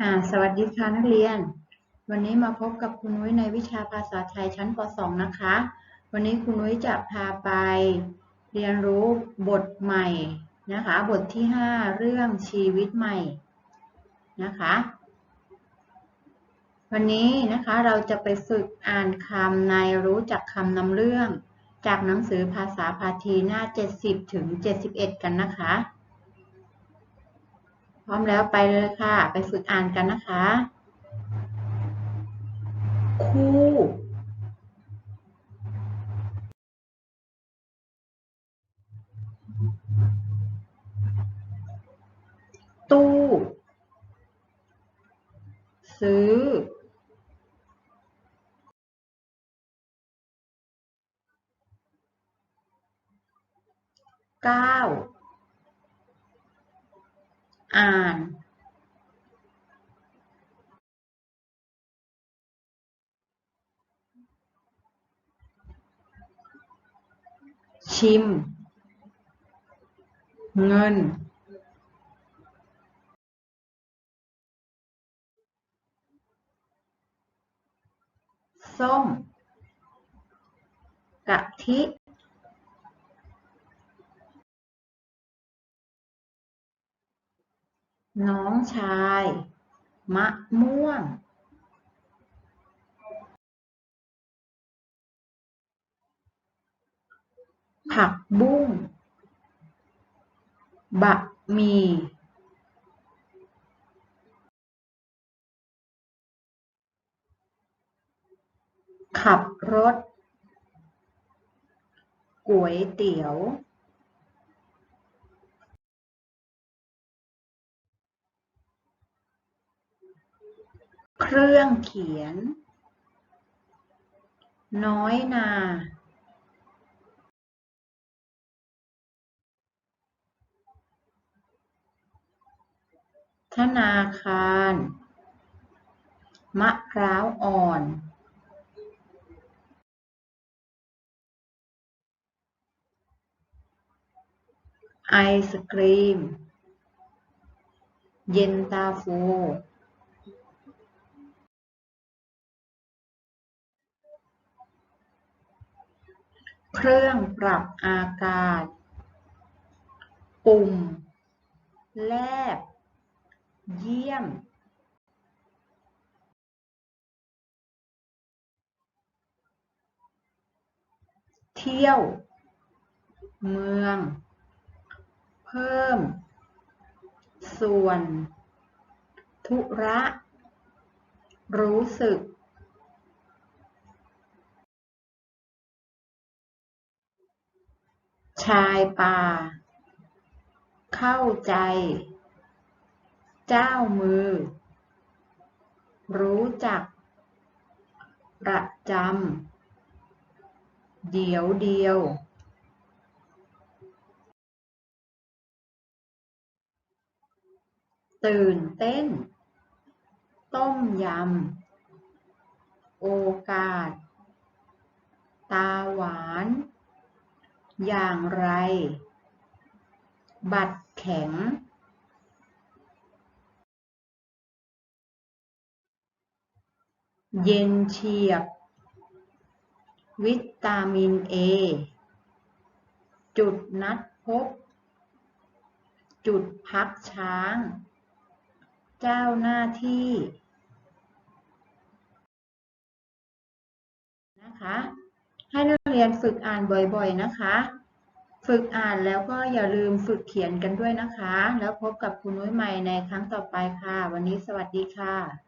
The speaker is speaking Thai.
อ่าสวัสดีค่ะนักเรียน วันนี้มาพบกับคุณนุ้ยในวิชาภาษาไทยชั้นป .2 นะคะ วันนี้คุณนุ้ยจะพาไป เรียนรู้บทใหม่นะคะ บทที่ 5 เรื่องชีวิตใหม่นะคะ วันนี้นะคะเราจะไปฝึกอ่านคำในรู้จักคำนำเรื่อง จากหนังสือภาษาพาทีหน้า 70 ถึง 71 กันนะคะ พร้อมแล้วไปเลยค่ะ ไปฝึกอ่านกันนะคะ คู่ตู้ ซื้อ เก้า อ่านชิม เงิน ส้ม กะทิ น้องชาย มะม่วง ผักบุ้ง บะหมี่ ขับรถ ก๋วยเตี๋ยว เครื่องเขียน น้อยนาธนาคาร มะพร้าวอ่อน ไอศกรีม เย็นตาโฟ เครื่องปรับอากาศ ปุ่ม แลบ เยี่ยม เที่ยว เมือง เพิ่ม ส่วน ธุระ รู้สึก ชายป่า เข้าใจ เจ้ามือ รู้จัก ประจำ เดียวเดียว ตื่นเต้น ต้มยำ โอกาส ตาหวาน อย่างไร บัตรแข็ง เย็นเฉียบ วิตามินเอ จุดนัดพบ จุดพักช้าง เจ้าหน้าที่ นะคะ เรียนฝึกอ่านบ่อยๆนะคะ ฝึกอ่านแล้วก็อย่าลืมฝึกเขียนกันด้วยนะคะ แล้วพบกับคุณนุ้ยใหม่ในครั้งต่อไปค่ะ วันนี้สวัสดีค่ะ